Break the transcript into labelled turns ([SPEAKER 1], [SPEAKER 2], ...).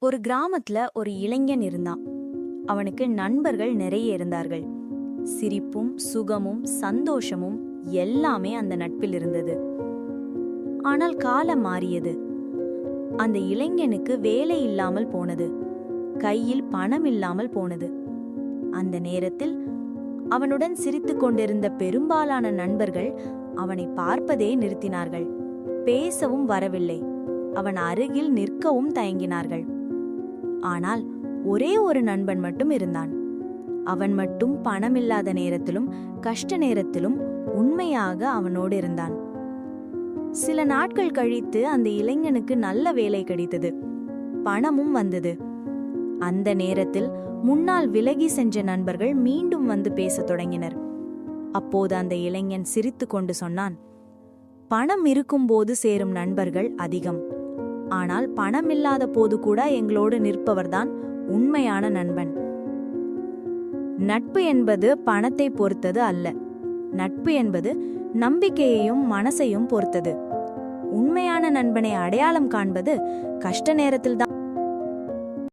[SPEAKER 1] ஒரு கிராமத்துல ஒரு இளைஞன் இருந்தான். அவனுக்கு நண்பர்கள் நிறைய இருந்தார்கள். சிரிப்பும் சுகமும் சந்தோஷமும் எல்லாமே அந்த நட்பில் இருந்தது. ஆனால் காலம் மாறியது. அந்த இளைஞனுக்கு வேலை இல்லாமல் போனது. கையில் பணம் இல்லாமல் போனது. அந்த நேரத்தில் அவனுடன் சிரித்து கொண்டிருந்த பெரும்பாலான நண்பர்கள் அவனை பார்ப்பதே நிறுத்தினார்கள். பேசவும் வரவில்லை. அவன் அருகில் நிற்கவும் தயங்கினார்கள். ஆனால் ஒரே ஒரு நண்பன் மட்டும் இருந்தான். அவன் மட்டும் பணமில்லாத நேரத்திலும் கஷ்ட நேரத்திலும் உண்மையாக அவனோடு இருந்தான். சில நாட்கள் கழித்து அந்த இளைஞனுக்கு நல்ல வேலை கிடைத்தது. பணமும் வந்தது. அந்த நேரத்தில் முன்னால் விலகி சென்ற நண்பர்கள் மீண்டும் வந்து பேசத் தொடங்கினர். அப்போது அந்த இளைஞன் சிரித்துக்கொண்டு சொன்னான் பணம் இருக்கும்போது சேரும் நண்பர்கள் அதிகம். ஆனால் பணம் இல்லாத போது கூட எங்களோடு நிற்பவர்தான் உண்மையான நண்பன். நட்பு என்பது பணத்தை பொறுத்தது அல்ல. நட்பு என்பது நம்பிக்கையையும் மனசையும் பொறுத்தது. உண்மையான நண்பனை அடையாளம் காண்பது கஷ்ட நேரத்தில்தான்